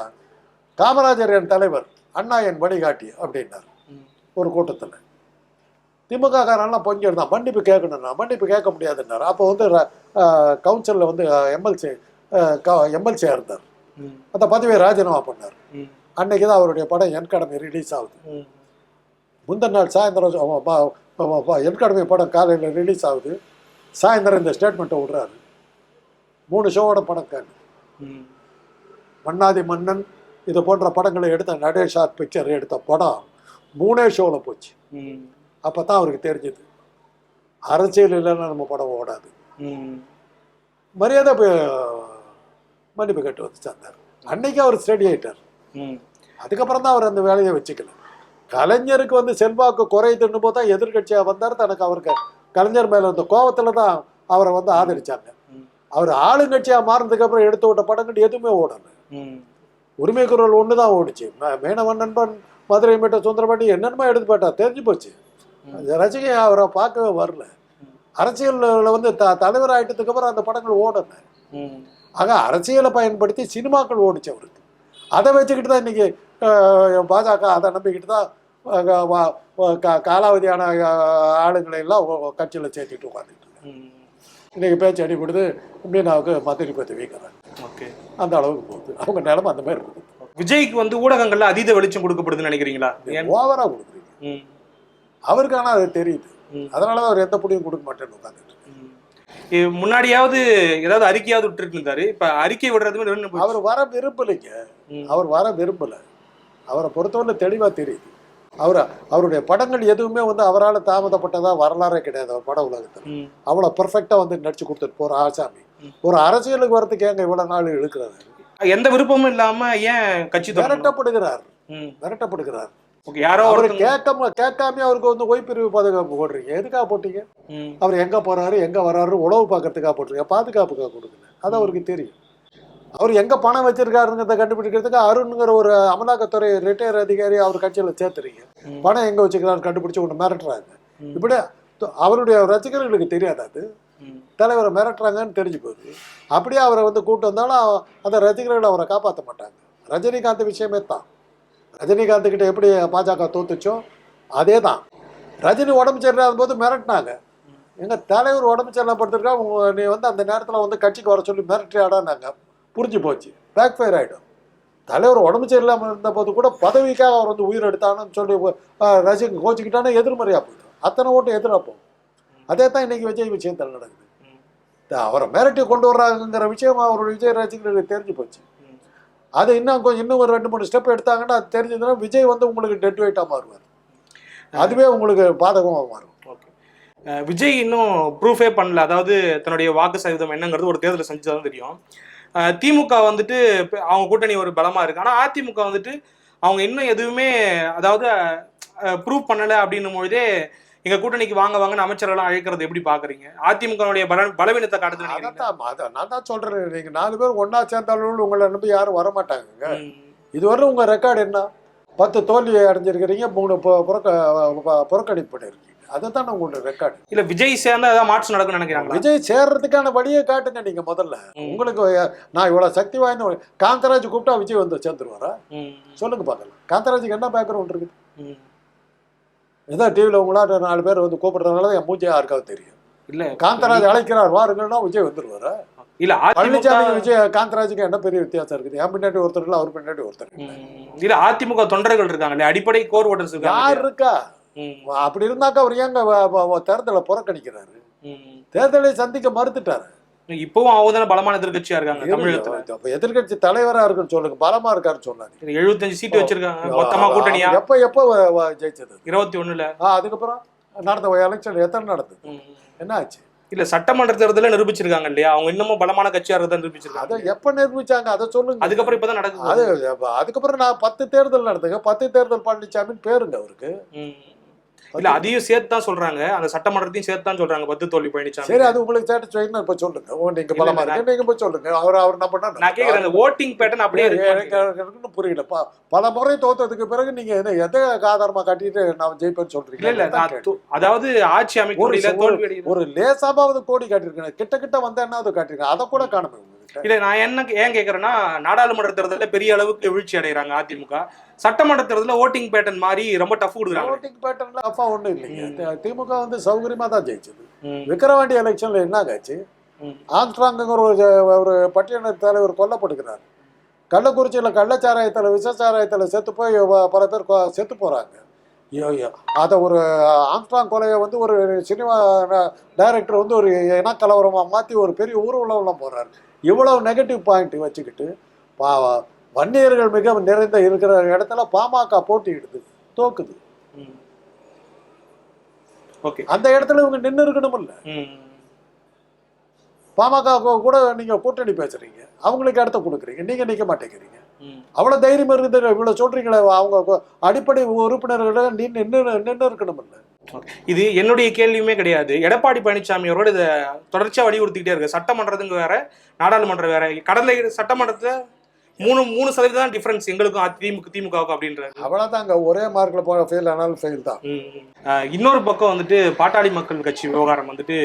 காமராஜர் என் தலைவர் அண்ணா என் வழிகாட்டி அப்படின்னார். ஒரு கூட்டத்தில். திமுக காரெல்லாம் பொங்கி இருந்தான் மன்னிப்பு கேட்கணும்னா மன்னிப்பு கேட்க முடியாதுன்னார். அப்போ வந்து கவுன்சிலில் வந்து எம்எல்சி எம்எல்சியாக இருந்தார். அந்த பதவியை ராஜினாமா பண்ணார். அன்னைக்கு தான் அவருடைய படம் என் கடமை ரிலீஸ் ஆகுது. முந்தின நாள் சாயந்தரம் என் கடமை படம் காலையில் ரிலீஸ் ஆகுது. சாயந்தரம் இந்த ஸ்டேட்மெண்ட்டை விடுறாரு. மூணு ஷோவோட ம். மன்னாதி மன்னன் இது போன்ற படங்களை எடுத்த நடேஷ் பிக்சர் எடுத்த படம் மூணே ஷோவில் போச்சு ம், அப்போ தான் அவருக்கு தெரிஞ்சது அரசியல் இல்லைன்னா நம்ம படம் ஓடாது ம். மரியாதை மன்னிப்பு கேட்டு வந்து சேர்ந்தார் அன்னைக்கு அவர் ஸ்டடி ஆயிட்டார் ம். அதுக்கப்புறம் தான் அவர் அந்த வேலையை வச்சுக்கல கலைஞருக்கு வந்து செல்வாக்கு குறையுதுன்னு போது தான் எதிர்கட்சியாக வந்தார் தனக்கு அவருக்கு கலைஞர் மேலே இருந்த கோவத்தில் தான் அவரை வந்து ஆதரிச்சாங்க ம். அவர் ஆளுங்கட்சியாக மாறினதுக்கு அப்புறம் எடுத்து விட்ட படங்கள் எதுவுமே ஓடலை. உரிமை குரல் ஒன்று தான் ஓடிச்சு. மேனவன் நண்பன் மதுரை மீட்ட சுந்தரபாண்டி என்னென்னமோ எடுத்து போட்டா தெரிஞ்சு போச்சு. ரசிகை அவரை பார்க்கவே வரல. அரசியலில் வந்து த தலைவர் ஆயிட்டதுக்கு அப்புறம் அந்த படங்கள் ஓடலை. ஆக அரசியலை பயன்படுத்தி சினிமாக்கள் ஓடிச்சு அவருக்கு. அதை வச்சுக்கிட்டு தான் இன்னைக்கு பாஜக அதை நம்பிக்கிட்டு தான் காலாவதியான ஆளுங்களை எல்லாம் கட்சியில் சேர்த்துட்டு உட்காந்துட்டு இன்னைக்கு பேச்சு அடிபடுது மீனாவுக்கு மந்திரி பதவிங்கிறாங்க ஓகே. அந்த அளவுக்கு போகுது. அவங்க நிலமை அந்த மாதிரி இருக்குது. விஜய்க்கு வந்து ஊடகங்கள்ல அதீத வெளிச்சம் கொடுக்கப்படுதுன்னு நினைக்கிறீங்களா? ஏன்? ஓவரா கொடுக்குறீங்க. ம், அவருக்கு ஆனா அது தெரியுது. ம். அதனாலதான் அவர் எந்த புடியும் கொடுக்க மாட்டேன்னு உட்காந்துட்டு முன்னாடியாவது ஏதாவது அறிக்கையாவது விட்டுட்டு இருந்தாரு. இப்ப அறிக்கை விடுறதுமே. அவர் வர விரும்பலைங்க. ம். அவர் வர விரும்பல. அவரை பொறுத்தவரை தெளிவா தெரியுது. அவர் அவருடைய படங்கள் எதுவுமே வந்து அவரால் தாமதப்பட்டதா வரலாறே கிடையாது அவர் பட உலகத்தில். அவ்வளோ பெர்ஃபெக்டாக வந்து நடிச்சு கொடுத்துட்டு போற ஆசாமி. ஒரு அரசியலுக்கு வரதுக்கு ஏங்க இவ்வளவு நாள் இழுக்கிறாரு? எந்த விருப்பமும் இல்லாம ஏன் கட்சி. மிரட்டப்படுகிறார் ஓகே யாரோ அவர் கேட்காம கேட்காம அவருக்கு வந்து ஓய்பிரிவு பாதுகாப்பு போடுறீங்க. எதுக்காக போட்டீங்க? அவர் எங்க போறாரு எங்க வராரு உழவு பார்க்கறதுக்காக போட்டிருக்கீங்க. பாதுகாப்புக்காக கொடுக்கல. அது அவருக்கு தெரியும். அவர் எங்க பணம் வச்சிருக்காருங்கிறத கண்டுபிடிக்கிறதுக்கு அருண்ங்கிற ஒரு அமலாக்கத்துறை ரிட்டையர் அதிகாரி அவர் கட்சியில சேர்த்துறீங்க. பணம் எங்க வச்சுக்கிறாரு கண்டுபிடிச்சு ஒன்று மிரட்டுறாங்க. இப்படி அவருடைய ரசிகர்களுக்கு தெரியாது அது. தலைவரை மிரட்டுறாங்கன்னு தெரிஞ்சு போகுது. அப்படியே அவரை வந்து கூட்டு வந்தாலும் அந்த ரசிகர்கள் அவரை காப்பாற்ற மாட்டாங்க. ரஜினிகாந்த் விஷயமே தான். ரஜினிகாந்த் கிட்ட எப்படி பாஜக தோத்துச்சோ அதே தான் ரஜினி உடம்பு சரியில்லாத போது மிரட்டினாங்க. எங்க தலைவர் உடம்பு சரியில்லாம படுத்திருக்கா உங்க நீ வந்து அந்த நேரத்தில் வந்து கட்சிக்கு வர சொல்லி மிரட்டி ஆடானாங்க புரிஞ்சு போச்சு. பேக் ஃபயர் ஆகிடும் தலைவர் உடம்பு சரியில்லாமல் இருந்த போது கூட பதவிக்காக அவர் வந்து உயிர் எடுத்தான்னு சொல்லி ஆஹ், ரசிகன் கோச்சிக்கிட்டானா எதிர்மறையாக போயிடும். அத்தனை ஓட்டு எதிராக போகும் அதே தான் இன்னைக்கு விஜய் விஷயத்தில் நடக்குது. அவரை மிரட்டி கொண்டு வர்றாங்கங்கிற விஷயம் அவருடைய விஜய் ரசிகர்களுக்கு தெரிஞ்சு போச்சு. அது இன்னும் கொஞ்சம் இன்னும் ஒரு ரெண்டு மூணு ஸ்டெப் எடுத்தாங்கன்னா அது தெரிஞ்சதுன்னா விஜய் வந்து உங்களுக்கு டெட் வெயிட்டாக மாறுவார். அதுவே உங்களுக்கு பாதகமாக மாறும். விஜய் இன்னும் ப்ரூஃபே பண்ணல. அதாவது தன்னுடைய வாக்கு சதவீதம் என்னங்கிறது ஒரு தேர்தலை செஞ்சுதான் தெரியும். அஹ் திமுக வந்துட்டு அவங்க கூட்டணி ஒரு பலமா இருக்கு. ஆனா அதிமுக வந்துட்டு அவங்க இன்னும் எதுவுமே அதாவது ப்ரூவ் பண்ணல அப்படின்னும் பொழுதே எங்க கூட்டணிக்கு வாங்க வாங்கன்னு அமைச்சர்கள்லாம் அழைக்கிறது எப்படி பாக்குறீங்க? அதிமுகவுடைய பல பலவீனத்தை காட்டுது நான் தான் சொல்கிறேன் நீங்கள் நாலு பேர் ஒன்றா சேர்ந்தாலும் உங்களை நம்பி யாரும் வர மாட்டாங்க. இதுவரை உங்கள் ரெக்கார்டு என்ன? பத்து தோல்வி அடைஞ்சிருக்கிறீங்க மூணு புறக்க புறக்கணிப்பு பண்ணியிருக்கீங்க அதுதான் உங்களோட ரெக்கார்டு இல்ல விஜய் சேர்ந்தா ஏதாவது மாற்றம் நடக்கும்னு நினைக்கிறாங்களா? விஜய் சேர்றதுக்கான வழியை காட்டுங்க நீங்க முதல்ல. உங்களுக்கு நான் இவ்வளவு சக்தி வாய்ந்த காந்தராஜ் கூப்பிட்டா விஜய் வந்து சேர்ந்துருவாரா. சொல்லுங்க பார்க்கலாம். காந்தராஜுக்கு என்ன பேக்ரவுண்ட் இருக்குது. இதான் டிவியில் உங்களாட்ட நாலு பேர் வந்து கூப்பிடுறதுனால தான் என் மூஞ்சி யாருக்காவது தெரியும். இல்ல காந்தராஜ் அழைக்கிறார் வாருங்கன்னா விஜய் வந்துருவாரா? இல்ல பழனிசாமி விஜய் காந்தராஜுக்கு என்ன பெரிய வித்தியாசம் இருக்குது? என் பின்னாடி ஒருத்தர் இல்லை அவர் பின்னாடி ஒருத்தர் இல்லை. அதிமுக தொண்டர்கள் இருக்காங்க அடிப்படை கோர் ஓட்டர்ஸ் யார் இருக்கா. அப்படி இருந்தாக்கா அவர் ஏங்க தேர்தலை புறக்கணிக்கிறாரு. தேர்தலை சந்திக்க மறுத்துட்டாரு. இப்பவும் அவங்க தானே பலமான எதிர்கட்சியா இருக்காங்க தமிழகத்துல. அப்ப எதிர்க்கட்சி தலைவரா இருக்குன்னு சொல்லுங்க. பலமா இருக்காருன்னு சொல்லாதீங்க எழுபத்தஞ்சு சீட்டு வச்சிருக்காங்க. மொத்தமா கூட்டணியா? எப்ப எப்ப ஜெயிச்சது? அது? இருபத்தி ஒண்ணுல அதுக்கப்புறம் நடந்த எலெக்ஷன் எத்தனை நடந்தது. என்ன ஆச்சு? இல்ல சட்டமன்ற தேர்தல நிரூபிச்சிருக்காங்க இல்லையா? அவங்க இன்னமும் பலமான கட்சியா அதை நிரூபிச்சிருக்காங்க எப்ப நிரூபிச்சாங்க? அதை சொல்லுங்க. அதுக்கப்புறம் இப்பதான் நடக்குது. அது அதுக்கப்புறம் நான் பத்து தேர்தல் நடந்துங்க. பத்து தேர்தல் பழனிசாமின்னு பேருங்க அவருக்கு. இல்ல அதையும் சேர்த்து தான் சொல்றாங்க. அந்த சட்டமன்றத்தையும் சேர்த்து தான் சொல்றாங்க. பத்து தோல்வி பழனிசாமி சரி அது உங்களுக்கு சாட்டிஸ்ஃபைன்னு இப்ப சொல்லுங்க. நீங்க பலமா இருக்கு நீங்க போய் சொல்லுங்க. அவர் அவர் என்ன பண்ணா நான் கேக்குறேன். ஓட்டிங் பேட்டர்ன் அப்படியே இருக்கு. எனக்கு எனக்குன்னு புரியல. பல முறை தோத்ததுக்கு பிறகு நீங்க என்ன எதை ஆதாரமா காட்டிட்டு நான் ஜெயிப்பேன்னு சொல்றீங்க? இல்ல அதாவது ஆட்சி அமைக்க ஒரு லேசாவது கோடி காட்டியிருக்கேன். கிட்ட கிட்ட வந்தேன்னா அது காட்டியிருக்கேன். அதை கூட காணுமே இல்ல நான் என்ன ஏன் கேக்குறேன்னா நாடாளுமன்ற தேர்தலில் பெரிய அளவுக்கு வீழ்ச்சி அடைகிறாங்க அதிமுக. சட்டமன்ற தேர்தலில் ஓட்டிங் பேட்டர்ன் மாதிரி ரொம்ப டஃப் கொடுக்குறாங்க. ஓட்டிங் பேட்டர்ன்ல அப்பா ஒண்ணும் இல்லைங்க. திமுக வந்து சௌகரியமா தான் ஜெயிச்சது. விக்கிரவாண்டி எலெக்ஷன்ல என்ன ஆச்சு. ஆம்ஸ்ட்ராங்குங்கிற ஒரு ஒரு பட்டியல தலைவர் கொல்லப்படுகிறார் கள்ளக்குறிச்சியில கள்ளச்சாராயத்தில் விஷச்சாராயத்தில் செத்து போய் பல பேர் செத்து போறாங்க. ஐயோ. அதை ஒரு ஆம்ஸ்ட்ராங் கொலையை வந்து ஒரு சினிமா டைரக்டர் வந்து ஒரு இனக்கலவரமா மாற்றி ஒரு பெரிய ஊர்வலம்லாம் போறாரு. இவ்வளவு நெகட்டிவ் பாயிண்ட் வச்சுக்கிட்டு பா வன்னியர்கள் மிக நிறைந்த இருக்கிற இடத்துல பாமக போட்டியிடுது தோக்குது. அந்த இடத்துல இவங்க நின்று இருக்கணும் இல்ல. பாமக கூட நீங்க கூட்டணி பேசுறீங்க அவங்களுக்கு இடத்த கொடுக்குறீங்க நீங்க நிக்க மாட்டேங்கிறீங்க. அவ்வளவு தைரியம் இருக்குது இவ்வளவு சொல்றீங்களே அவங்க அடிப்படை உறுப்பினர்களை நீ நின்று நின்று இருக்கணும் இல்ல. இது என்னுடைய கேள்வியுமே கிடையாது. எடப்பாடி பழனிசாமி அவரோட இதை தொடர்ச்சியா வலியுறுத்திக்கிட்டே இருக்கு. சட்டமன்றத்துக்கு வேற நாடாளுமன்றம் வேற. கடலை சட்டமன்றத்துல மூணு மூணு சதவீதம் தான் டிஃபரன்ஸ் எங்களுக்கும் திமுக திமுகவுக்கும் அப்படின்றாரு. அவ்வளவுதாங்க. ஒரே மார்க்ல போக ஃபெயில் ஆனாலும் ஃபெயில் தான். இன்னொரு பக்கம் வந்துட்டு பாட்டாளி மக்கள் கட்சி விவகாரம் வந்துட்டு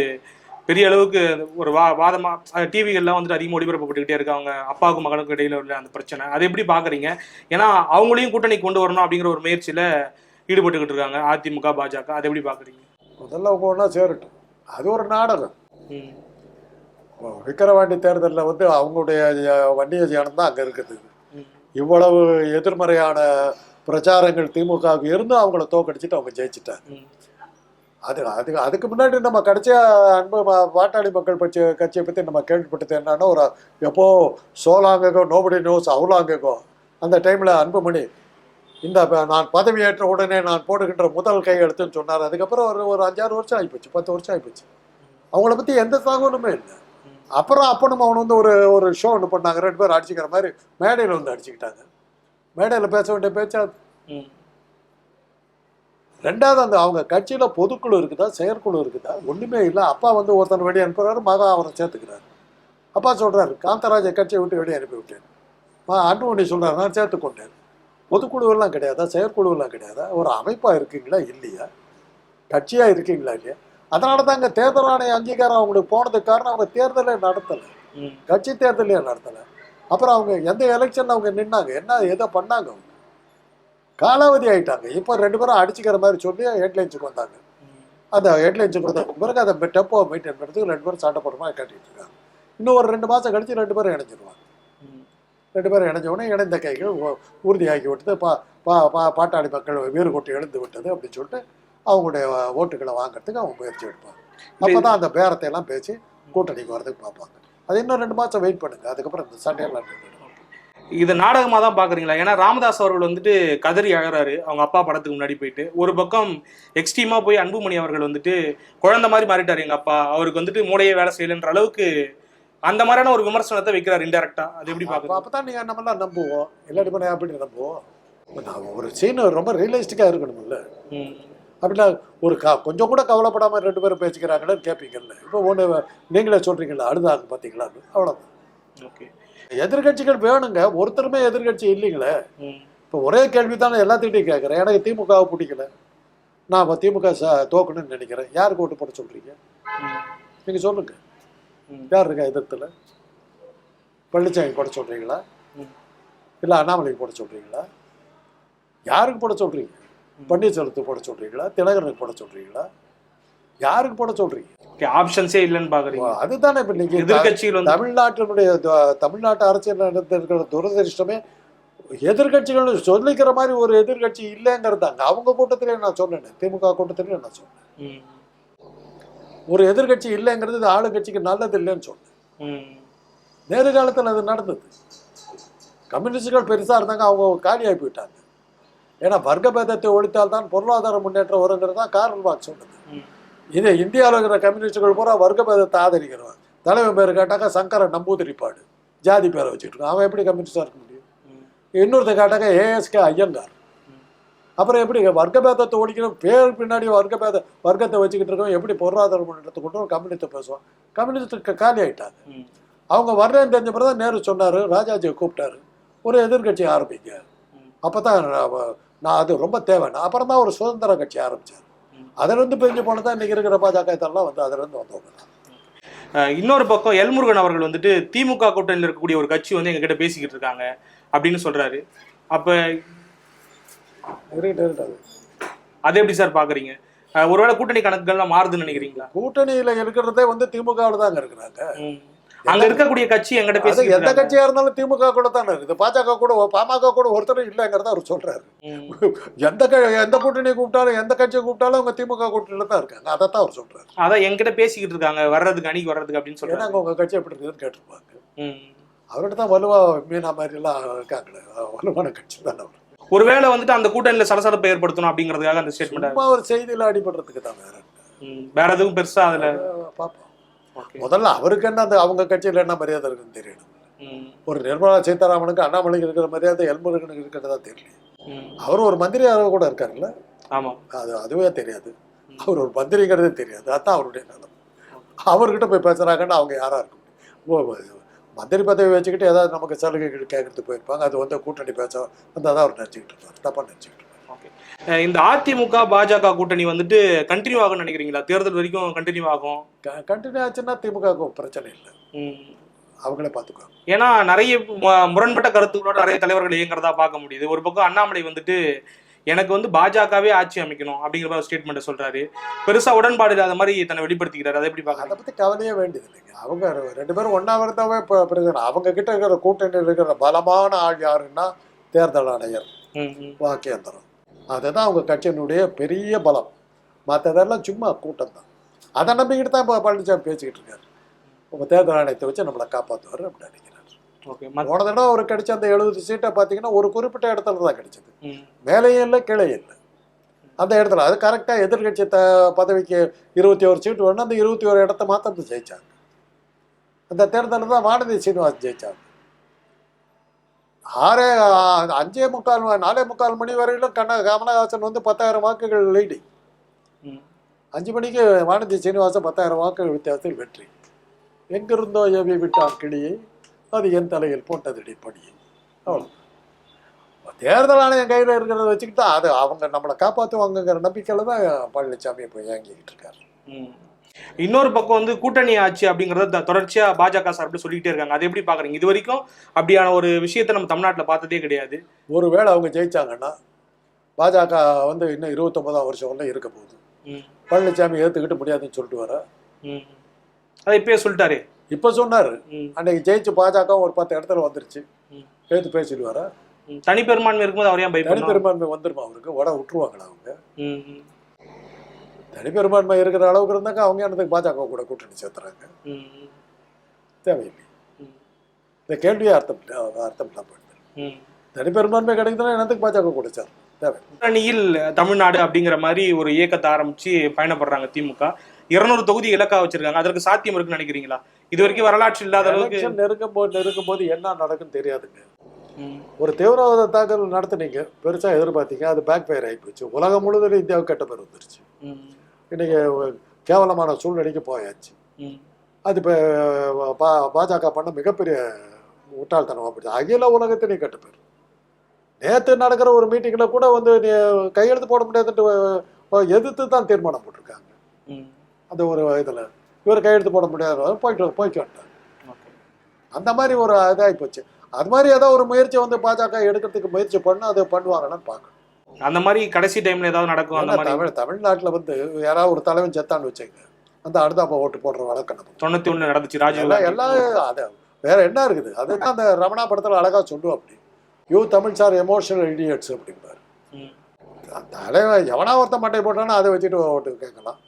பெரிய அளவுக்கு ஒரு வா வாதமா டிவிகள்லாம் வந்துட்டு அதிகமாக ஒளிபரப்பப்பட்டுக்கிட்டே இருக்கு. அவங்க அப்பாவுக்கும் மகனுக்கும் இடையில உள்ள அந்த பிரச்சனை. அதை எப்படி பாக்குறீங்க? ஏன்னா அவங்களையும் கூட்டணி கொண்டு வரணும் அப்படிங்கிற ஒரு முயற்சியில ஈடுபட்டுக்கிட்டு இருக்காங்க. அதிமுக பாஜக அதை எப்படி பாக்குறீங்க முதல்ல அவங்க ஒன்றா சேரட்டும். அது ஒரு நாடகம். விக்கிரவாண்டி தேர்தலில் வந்து அவங்களுடைய வன்னிய ஜனம் தான் அங்கே இருக்குது. இவ்வளவு எதிர்மறையான பிரச்சாரங்கள் திமுகவுக்கு இருந்து அவங்கள தோக்கடிச்சிட்டு அவங்க ஜெயிச்சிட்டாங்க. அது அது அதுக்கு முன்னாடி நம்ம கடைசியா அன்பு பாட்டாளி மக்கள் கட்சி கட்சியை பற்றி நம்ம கேள்விப்பட்டது என்னன்னா ஒரு எப்போ சோலாங்கோ நோபடி நியூஸ் அவுலாங்கோ அந்த டைமில் அன்புமணி இந்த நான் பதவியேற்ற உடனே நான் போடுகின்ற முதல் கையெழுத்துன்னு சொன்னார். அதுக்கப்புறம் ஒரு ஒரு அஞ்சாறு வருஷம் ஆகிப்போச்சு பத்து வருஷம் ஆகிப்போச்சு அவங்கள பற்றி எந்த தகவலுமே இல்லை. அப்புறம் அப்பனும் அவனு வந்து ஒரு ஒரு ஷோ ஒன்று பண்ணாங்க. ரெண்டு பேரும் அடிச்சுக்கிற மாதிரி மேடையில் வந்து அடிச்சுக்கிட்டாங்க. மேடையில் பேச வேண்டிய பேச்சா ம். ரெண்டாவது அந்த அவங்க கட்சியில பொதுக்குழு இருக்குதா செயற்குழு இருக்குதா? ஒண்ணுமே இல்லை. அப்பா வந்து ஒருத்தன் வெளியே அனுப்புறாரு மகா அவரை சேர்த்துக்கிறாரு. அப்பா சொல்றாரு காந்தராஜை கட்சியை விட்டு வெளியே அனுப்பி விட்டேன். மா அன்புமணி சொல்றாரு நான் சேர்த்து கொண்டேன் பொதுக்குழுவெல்லாம் கிடையாதா? செயற்குழுவெல்லாம் கிடையாதா? ஒரு அமைப்பா இருக்கீங்களா? இல்லையா? கட்சியா இருக்கீங்களா? இல்லையா? அதனால தான் அங்கே தேர்தல் ஆணைய அங்கீகாரம் அவங்களுக்கு போனதுக்கு காரணம் அவங்க தேர்தலே நடத்தலை. ம். கட்சி தேர்தலே நடத்தலை. அப்புறம் அவங்க எந்த எலெக்ஷன் அவங்க நின்னாங்க? என்ன எதை பண்ணாங்க அவங்க? காலாவதி ஆயிட்டாங்க. இப்போ ரெண்டு பேரும் அடிச்சுக்கிற மாதிரி சொல்லி ஹெட்லைன்ஸுக்கு வந்தாங்க. அந்த ஹெட்லைன்ஸுக்கு வந்த பிறகு அதை டெப்போ மெயின்டைன் பண்ணுறதுக்கு ரெண்டு பேரும் சண்டை போடுற மாதிரி கட்டிட்டு இருக்காங்க. இன்னும் ஒரு ரெண்டு மாதம் கழிச்சு ரெண்டு பேரும் இணைஞ்சிருவாங்க. ரெண்டு பேரும் இணைஞ்ச உடனே இணைந்த கைகள் உறுதியாகி விட்டது பா பா பா பாட்டாளி மக்கள் வீறு கொட்டி எழுந்து விட்டது அப்படின்னு சொல்லிட்டு அவங்களுடைய ஓட்டுகளை வாங்குறதுக்கு அவங்க முயற்சி எடுப்பாங்க. அப்போ தான் அந்த பேரத்தை எல்லாம் பேசி கூட்டணிக்கு வரதுக்கு பார்ப்பாங்க. அது இன்னும் ரெண்டு மாதம் வெயிட் பண்ணுங்க. அதுக்கப்புறம் இந்த சண்டையெல்லாம். இது நாடகமா தான் பாக்குறீங்களா ஏன்னா ராமதாஸ் அவர்கள் வந்துட்டு கதறி அழறாரு அவங்க அப்பா படத்துக்கு முன்னாடி போயிட்டு. ஒரு பக்கம் எக்ஸ்ட்ரீமா போய் அன்புமணி அவர்கள் வந்துட்டு குழந்தை மாதிரி மாறிட்டாரு எங்க அப்பா. அவருக்கு வந்துட்டு மூளையே வேலை செய்யலன்ற அளவுக்கு அந்த மாதிரியான ஒரு விமர்சனத்தை வைக்கிறார் இன்டெரக்டா அது எப்படி அப்போ பாக்குறீங்க அப்போ தான் நீங்கள் நம்மளாம் நம்புவோம். இல்லாட்டி பண்ண அப்படி நம்புவோம். நான் ஒரு சீன் ரொம்ப ரியலிஸ்டிக்காக இருக்கணும்ல. அப்படின்னா ஒரு க கொஞ்சம் கூட கவலைப்படாமல் ரெண்டு பேரும் பேசிக்கிறாங்கன்னு கேட்பீங்கல்ல இப்போ ஒன்று நீங்களே சொல்கிறீங்களா அழுதாங்க பார்த்தீங்களான்னு அவ்வளோதான் ஓகே. எதிர்கட்சிகள் வேணுங்க. ஒருத்தருமே எதிர்கட்சி இல்லைங்களே. இப்போ ஒரே கேள்வி தானே எல்லாத்துக்கிட்டையும் கேட்குறேன் எனக்கு திமுகவை பிடிக்கல. நான் திமுக ச தோக்கணும்னு நினைக்கிறேன். யாருக்கு ஓட்டு போட சொல்கிறீங்க. நீங்கள் சொல்லுங்க. ம். யார் இருக்கா எதிர்த்துல? பழனிசாமி போட சொல்கிறீங்களா. இல்லை அண்ணாமலைக்கு போட சொல்கிறீங்களா யாருக்கு போட சொல்கிறீங்க பன்னீர்செல்வத்துக்கு போட சொல்கிறீங்களா தினகரனுக்கு போட சொல்கிறீங்களா யாருக்கு போட சொல்கிறீங்க ஓகே ஆப்ஷன்ஸே இல்லைன்னு பாக்குறீங்க. அதுதானே இப்போ நீங்கள் எதிர்கட்சிகள் தமிழ்நாட்டினுடைய தமிழ்நாட்டு அரசியல் நடந்திருக்கிற துரதிருஷ்டமே எதிர்கட்சிகள் சொல்லிக்கிற மாதிரி ஒரு எதிர்கட்சி இல்லைங்கிறது தாங்க. அவங்க கூட்டத்திலே நான் சொன்னேன் திமுக கூட்டத்திலே நான் சொன்னேன். ஒரு எதிர்கட்சி இல்லைங்கிறது இது ஆளுங்கட்சிக்கு நல்லது இல்லைன்னு சொன்னேன். ம். நேரு காலத்தில் அது நடந்தது. கம்யூனிஸ்டுகள் பெருசாக இருந்தாங்க அவங்க காலியாகி போயிட்டாங்க. ஏன்னா வர்க்க பேதத்தை ஒழித்தால் தான் பொருளாதார முன்னேற்றம் வருங்கிறது தான் காரல் மார்க்ஸ் சொன்னது. இது இந்தியாவில் இருக்கிற கம்யூனிஸ்டுகள் பூரா வர்க்க பேதத்தை ஆதரிக்கிறவன். தலைவன் பேர் கேட்டாக்கா சங்கர நம்பூதிரிப்பாடு. ஜாதி பேரை வச்சுட்டு இருக்கான். அவன் எப்படி கம்யூனிஸ்டாக இருக்க முடியும். இன்னொருத்த கேட்டாக்கா ஏஎஸ்கே ஐயங்கார். அப்புறம் எப்படி வர்க்க பேதத்தை ஒழிக்கணும்? பேர் பின்னாடி வர்க்க பேத வர்க்கத்தை வச்சுக்கிட்டு இருக்கவன் எப்படி பொருளாதார முன்னேற்றத்தை கொண்டு கம்யூனிஸ்ட்டை பேசுவான். கம்யூனிஸ்ட்டுக்கு காலி ஆயிட்டாங்க ம். அவங்க வர்றேன்னு தெரிஞ்ச பிறகு நேரு சொன்னார் ராஜாஜியை கூப்பிட்டாரு. ஒரு எதிர்கட்சி ஆரம்பிங்க. அப்போ தான் நான் அது ரொம்ப தேவைன்னு அப்புறம் தான் ஒரு சுதந்திர கட்சி ஆரம்பித்தார். அதிலிருந்து பிரிஞ்சு போனது தான் இன்றைக்கி இருக்கிற பாஜக இதெல்லாம் வந்து அதிலிருந்து வந்தவங்க தான். இன்னொரு பக்கம் எல்முருகன் அவர்கள் வந்துட்டு திமுக கூட்டணியில் இருக்கக்கூடிய ஒரு கட்சி வந்து எங்ககிட்ட பேசிக்கிட்டு இருக்காங்க அப்படின்னு சொல்றாரு. அப்ப. அதை எப்படி சார் பாக்குறீங்க? ஒருவேளை கூட்டணி கணக்குகள்லாம் மாறுதுன்னு நினைக்கிறீங்களா? கூட்டணியில் இருக்கிறதே வந்து திமுகவில் தாங்க இருக்கிறாங்க. அங்க இருக்கக்கூடிய கட்சி எங்கிட்ட பேசிக்கிட்டு எந்த. கட்சியாக இருந்தாலும் திமுக கூட தானே இருக்குது. பாஜக கூட பாமக கூட ஒருத்தரும் இல்லைங்கிறத அவர் சொல்கிறாரு ம். எந்த எந்த கூட்டணியை கூப்பிட்டாலும் எந்த கட்சியை கூப்பிட்டாலும் அவங்க திமுக கூட்டணியில் தான் இருக்காங்க. அதை தான் அவர் சொல்கிறாரு அதான் என்கிட்ட பேசிக்கிட்டு இருக்காங்க. வர்றதுக்கு அணிக்கு வர்றதுக்கு அப்படின்னு சொல்றாங்க உங்கள் கட்சி எப்படி இருக்குதுன்னு கேட்டிருப்பாங்க. அவர்கிட்ட தான் வலுவாக மீனா மாதிரிலாம் இருக்காங்களே. வலுவான கட்சி தானே அவர். ஒருவேளை வந்துட்டு அந்த கூட்டணியில சலசலப்பை ஏற்படுத்தணும் அப்படிங்கிறதுக்காக அந்த ஸ்டேட்மெண்ட் ஒரு செய்தியில் அடிபடுறதுக்கு தான் வேற. வேற எதுவும் பெருசா அதுல? பார்ப்போம். முதல்ல அவருக்கு என்ன அந்த அவங்க கட்சியில் என்ன மரியாதை இருக்குன்னு தெரியணும். ஒரு நிர்மலா சீதாராமனுக்கு அண்ணாமலைக்கு இருக்கிற மரியாதை எல்முருகனுக்கு இருக்கிறதா தெரியல. அவர் ஒரு மந்திரியாக கூட இருக்காருல்ல? ஆமா. அது அதுவே தெரியாது. அவர் ஒரு மந்திரிங்கிறதே தெரியாது. அதான் அவருடைய நிலம். அவர்கிட்ட போய் பேசுகிறாங்கன்னு அவங்க யாரா இருக்க முடியும்? ஓ, மந்திரி பதவி வச்சுக்கிட்டு ஏதாவது நமக்கு சலுகைகள் கேட்கறதுக்கு போயிருப்பாங்க. அது வந்து கூட்டணி பேச வந்தால் தான் அவர் நினச்சிக்கிட்டு இருப்பார். தப்பாக நினச்சிக்கிட்டு இந்த அதிமுக பாஜக கூட்டணி வந்துட்டு கண்டினியூ ஆகும்னு நினைக்கிறீங்களா? தேர்தல் வரைக்கும் கண்டினியூ ஆகும்? கண்டினியூ ஆச்சுன்னா திமுக பிரச்சனை இல்லை. அவங்களே பார்த்துக்குவாங்க ஏன்னா நிறைய முரண்பட்ட கருத்துக்களோட நிறைய தலைவர்கள் இயங்குறதா பார்க்க முடியுது. ஒரு பக்கம் அண்ணாமலை வந்துட்டு எனக்கு வந்து பாஜகவே ஆட்சி அமைக்கணும் அப்படிங்கிற மாதிரி ஸ்டேட்மெண்ட் சொல்றாரு. பெருசா உடன்பாடு இல்லாத மாதிரி தன்னை வெளிப்படுத்திக்கிறாரு. அதை எப்படி அதை பாக்குறீங்க பத்தி கவலையே வேண்டியது இல்லைங்க. அவங்க ரெண்டு பேரும் ஒண்ணா இருந்தாவே பிரச்சனை. அவங்க கிட்ட இருக்கிற கூட்டணி இருக்கிற பலமான ஆள் யாருன்னா தேர்தல் ஆணையர் ம், ம். வாக்கேந்திரம் அதுதான் அவங்க கட்சியினுடைய பெரிய பலம். மற்றதெல்லாம் சும்மா கூட்டம் தான் அதை நம்பிக்கிட்டு தான் இப்போ பழனிசாமி பேசிக்கிட்டு இருக்காரு. உங்க தேர்தல் ஆணையத்தை வச்சு நம்மளை காப்பாற்றுவார் அப்படின்னு நினைக்கிறார் ஓகே போன தடவை ஒரு கிடைச்ச அந்த எழுபது சீட்டை பார்த்தீங்கன்னா ஒரு குறிப்பிட்ட இடத்துல தான் கிடைச்சது. மேலேயும் இல்லை கீழே இல்லை. அந்த இடத்துல அது கரெக்டாக எதிர்கட்சி த பதவிக்கு இருபத்தி ஒரு சீட்டு வேணும் அந்த இருபத்தி ஒரு இடத்த மாத்திரத்தை ஜெயிச்சாங்க. அந்த தேர்தலில் தான் வானதி சீனிவாசன் ஜெயிச்சாங்க. ஆறே அஞ்சே முக்கால் நாலே முக்கால் மணி வரையிலும் கண்ண கமலஹாசன் வந்து பத்தாயிரம் வாக்குகள் லீடி. அஞ்சு மணிக்கு வானதி சீனிவாசன் பத்தாயிரம் வாக்குகள் வித்தியாசத்தில் வெற்றி. எங்கிருந்தோ எவி விட்டான் கிளியை? அது என் தலையில் போட்டதடி படியை அவ்வளோ தேர்தல் ஆணையம் கையில் இருக்கிறத வச்சுக்கிட்டு அது அவங்க நம்மளை காப்பாற்றுவாங்கங்கிற நம்பிக்கையில் தான் பழனிசாமி இப்போ இயங்கிக்கிட்டு இருக்காரு. ம். இன்னொரு பக்கம் வந்து கூட்டணி ஆட்சி அப்படிங்கறத தொடர்ச்சியா பாஜக சார்பில் சொல்லிட்டே இருக்காங்க. அதை எப்படி பாக்குறீங்க? இது வரைக்கும் அப்படியான ஒரு விஷயத்தை நம்ம தமிழ்நாட்டுல பார்த்ததே கிடையாது. ஒருவேளை அவங்க ஜெயிச்சாங்கன்னா பாஜக வந்து இன்னும் இருபத்தொன்பதாம் வருஷம் வரல இருக்க போகுது. ம், பழனிசாமி ஏற்றுக்கிட்டு முடியாதுன்னு சொல்லிட்டு வர. ம். அதை இப்பயே சொல்லிட்டாரு. இப்போ சொன்னார். அன்னைக்கு ஜெயிச்சு பாஜக ஒரு பத்து இடத்துல வந்துருச்சு. ஏற்று பேசிட்டு வர ம். தனி பெரும்பான்மை இருக்கும்போது அவர் ஏன் தனி பயப்படணும் பெரும்பான்மை வந்துருமா அவருக்கு? உட விட்டுருவாங்களா அவங்க? ம், ம், தனி பெரும்பான்மை இருக்கிற அளவுக்கு இருந்தாங்க அவங்க என்னத்துக்கு பாஜக கூட கூட்டணி சேர்த்துறாங்க? தேவையில்லை. இந்த கேள்வியே அர்த்தம் அர்த்தம் இல்லாம போயிடுது. ம். தனி பெரும்பான்மை கிடைக்குதுன்னா என்னத்துக்கு பாஜக கூட சேரும் தேவை தமிழ்நாடு அப்படிங்கிற மாதிரி ஒரு இயக்கத்தை ஆரம்பிச்சு பயணப்படுறாங்க திமுக. இருநூறு தொகுதி இலக்கா வச்சிருக்காங்க. அதற்கு சாத்தியம் இருக்குன்னு நினைக்கிறீங்களா? இது வரைக்கும் வரலாற்று இல்லாத அளவுக்கு நெருங்கும் போது நெருங்கும் போது என்ன நடக்குன்னு தெரியாதுங்க. ஒரு தீவிரவாத தாக்குதல் நடத்துனீங்க. பெருசா எதிர்பார்த்தீங்க. அது பேக் ஃபயர் ஆகி போச்சு. உலகம் முழுவதும் இந்தியாவுக்கு கெட்ட பேர் வந்துருச்சு. இன்னைக்கு கேவலமான சூழ்நிலைக்கு போயாச்சு. அது இப்போ பா பாஜக பண்ண மிகப்பெரிய முட்டாள்தனமாக போச்சு அகில உலகத்திலையும் கெட்ட பேர். நேற்று நடக்கிற ஒரு மீட்டிங்கில் கூட வந்து நீ கையெழுத்து போட முடியாதுன்ட்டு எதிர்த்து தான் தீர்மானம் போட்டிருக்காங்க. ம். அந்த ஒரு இதில். இவர் கையெழுத்து போட முடியாது போயிட்டு போய்க்கு. அந்த மாதிரி ஒரு இதாகி போச்சு. அது மாதிரி ஏதோ ஒரு முயற்சி வந்து பாஜக எடுக்கிறதுக்கு முயற்சி பண்ணு அதை பண்ணுவாங்கன்னு பார்க்கணும். அந்த மாதிரி கடைசி டைம்ல ஏதாவது நடக்கும் அந்த தமிழ் தமிழ்நாட்டில் வந்து யாராவது ஒரு தலைவன் செத்தான்னு வச்சுங்க அந்த அடுத்தாப்ப ஓட்டு போடுற வழக்கம் தொண்ணூத்தி ஒண்ணு நடந்துச்சு ராஜீவ் எல்லாம் அது வேற என்ன இருக்குது? அதுதான் அந்த ரமணா படத்தில் அழகா சொல்லுவோம் அப்படி. You Tamil sir emotional idiots அப்படிம்பாரு. தலைவன் எவனா ஒருத்தன் மட்டை போட்டானோ அதை வச்சுட்டு ஓட்டு கேட்கலாம்.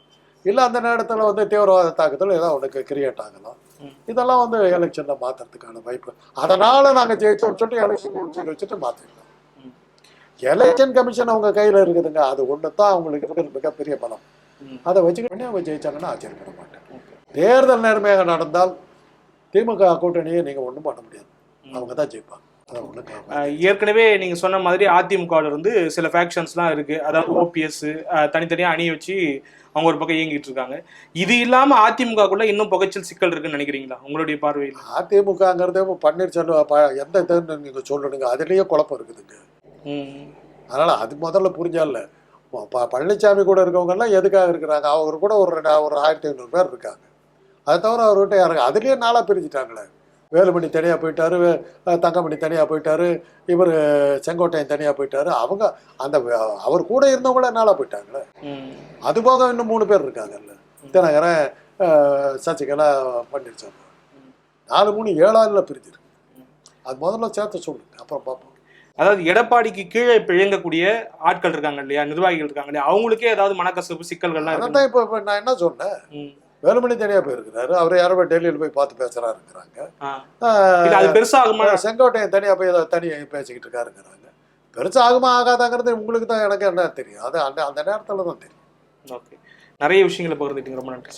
இல்லை அந்த நேரத்தில் வந்து தீவிரவாத தாக்குதல் ஏதாவது உனக்கு கிரியேட் ஆகலாம். இதெல்லாம் வந்து எலெக்ஷனில் மாற்றுறதுக்கான வாய்ப்பு. அதனால நாங்கள் ஜெயிச்சோம்னு சொல்லிட்டு எலெக்ஷன் கமிஷன் வச்சுட்டு மாற்றிடலாம் எலெக்ஷன் கமிஷன் அவங்க கையில் இருக்குதுங்க. அது ஒன்று தான் அவங்களுக்கு இருக்கிற மிகப்பெரிய பலம். அதை வச்சுக்கிட்டு அவங்க ஜெயிச்சாங்கன்னா ஆச்சரியப்பட மாட்டேன். தேர்தல் நேர்மையாக நடந்தால் திமுக கூட்டணியை நீங்கள் ஒன்றும் பண்ண முடியாது. அவங்க தான் ஜெயிப்பாங்க. ஏற்கனவே நீங்க சொன்ன மாதிரி அதிமுகவில் இருந்து சில ஃபேக்ஷன்ஸ்லாம் இருக்கு. அதாவது ஓபிஎஸ் தனித்தனியா அணி வச்சு அவங்க ஒரு பக்கம் இயங்கிட்டு இருக்காங்க. இது இல்லாம அதிமுகக்குள்ள இன்னும் புகைச்சல் சிக்கல் இருக்குன்னு நினைக்கிறீங்களா? உங்களுடைய பார்வையில். அதிமுகங்கிறதே பன்னீர்செல்வம் எந்த இதுன்னு நீங்கள் சொல்லணுங்க அதுலேயே குழப்பம் இருக்குதுங்க. அதனால் அது முதல்ல புரிஞ்சால பழனிசாமி கூட இருக்கவங்கெல்லாம் எதுக்காக இருக்கிறாங்க? அவர் கூட ஒரு ஒரு ஆயிரத்தி ஐநூறு பேர் இருக்காங்க. அதை தவிர அவர்கிட்ட யாருங்க அதுலேயே நாளாக பிரிஞ்சுட்டாங்களே. வேலுமணி தனியாக போயிட்டாரு தங்கமணி தனியாக போயிட்டாரு இவர் செங்கோட்டையன் தனியாக போயிட்டாரு. அவங்க அந்த அவர் கூட இருந்தவங்களே நாளாக போயிட்டாங்களே. ம், அது போக இன்னும் மூணு பேர் இருக்காங்கல்ல தினகரன் சசிகலா பன்னீர்செல்வம். நாலு மூணு ஏழாவில் பிரிஞ்சிருக்கு அது முதல்ல சேர்த்து சொல்லுங்க அப்புறம் பார்ப்போம். அதாவது எடப்பாடிக்கு கீழே இப்ப இயங்கக்கூடிய ஆட்கள் இருக்காங்க இல்லையா நிர்வாகிகள் இருக்காங்க இல்லையா அவங்களுக்கே ஏதாவது மனக்கசப்பு சிக்கல்கள்லாம் அதான் இப்போ இப்போ நான் என்ன சொன்னேன்? வேலுமணி தனியாக போயிருக்கிறாரு. அவர் யாரோ டெல்லியில் போய் பார்த்து பெருசா ஆகுமா செங்கோட்டையன் தனியாக போய் ஏதோ தனியாக பேசிக்கிட்டு இருக்காருங்கிறாங்க. பெருசாக ஆகுமா ஆகாதாங்கிறது உங்களுக்கு தான் எனக்கு என்ன தெரியும். அது அந்த அந்த நேரத்தில் தான் தெரியும். ஓகே. நிறைய விஷயங்களை பகிர்ந்துட்டீங்க ரொம்ப நன்றி